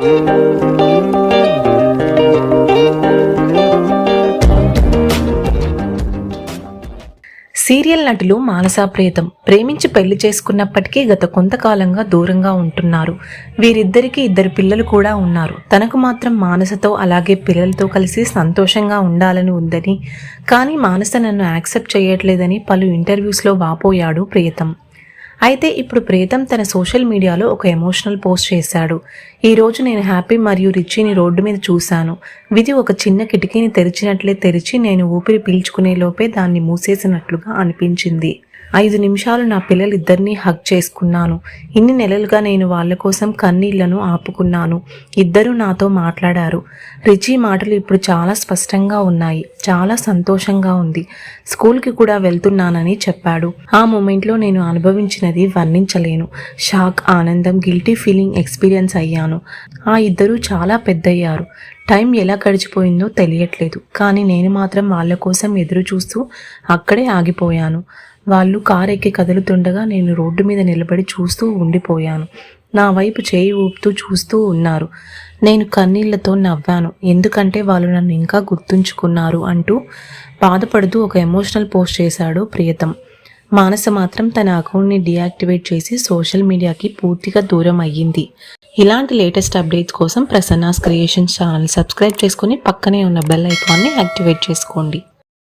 Serial నటులు మానసా ప్రేతం ప్రేమించి పెళ్ళి చేసుకున్నప్పటికీ గత కొంతకాలంగా దూరంగా ఉంటున్నారు. వీరిద్దరికీ ఇద్దరు పిల్లలు కూడా ఉన్నారు. తనకు మాత్రం మానసతో అలాగే పిల్లలతో కలిసి సంతోషంగా ఉండాలని ఉందని కానీ మానస నన్ను యాక్సెప్ట్ చేయట్లేదని పలు ఇంటర్వ్యూస్లో వాపోయాడు ప్రియతం అయితే ఇప్పుడు ప్రీతం తన సోషల్ మీడియాలో ఒక ఎమోషనల్ పోస్ట్ చేశాడు. ఈరోజు నేను హ్యాపీ మరియు రిచ్చిని రోడ్డు మీద చూశాను. విధి ఒక చిన్న కిటికీని తెరిచినట్లే తెరిచి నేను ఊపిరి పీల్చుకునే లోపే దాన్ని మూసేసినట్లుగా అనిపించింది. ఐదు నిమిషాలు నా పిల్లలిద్దరినీ హగ్ చేసుకున్నాను. ఇన్ని నెలలుగా నేను వాళ్ళ కోసం కన్నీళ్ళను ఆపుకున్నాను. ఇద్దరూ నాతో మాట్లాడారు. రిచి మాటలు ఇప్పుడు చాలా స్పష్టంగా ఉన్నాయి. చాలా సంతోషంగా ఉంది. స్కూల్కి కూడా వెళ్తున్నానని చెప్పాడు. ఆ మూమెంట్లో నేను అనుభవించినది వర్ణించలేను. షాక్ ఆనందం గిల్టీ ఫీలింగ్ ఎక్స్పీరియన్స్ అయ్యాను. ఆ ఇద్దరూ చాలా పెద్దయ్యారు. టైం ఎలా గడిచిపోయిందో తెలియట్లేదు. కానీ నేను మాత్రం వాళ్ళ కోసం ఎదురు చూస్తూ అక్కడే ఆగిపోయాను. వాళ్ళు కారు ఎక్కి కదులుతుండగా నేను రోడ్డు మీద నిలబడి చూస్తూ ఉండిపోయాను. నా వైపు చేయి ఊపుతూ చూస్తూ ఉన్నారు. నేను కన్నీళ్ళతో నవ్వాను. ఎందుకంటే వాళ్ళు నన్ను ఇంకా గుర్తుంచుకున్నారు అంటూ బాధపడుతూ ఒక ఎమోషనల్ పోస్ట్ చేశాడు ప్రియతం. మానస మాత్రం తన అకౌంట్ని డియాక్టివేట్ చేసి సోషల్ మీడియాకి పూర్తిగా దూరం అయ్యింది. ఇలాంటి లేటెస్ట్ అప్డేట్స్ కోసం ప్రసన్నాస్ క్రియేషన్స్ ఛానల్ సబ్స్క్రైబ్ చేసుకుని పక్కనే ఉన్న బెల్ ఐకాన్ని యాక్టివేట్ చేసుకోండి.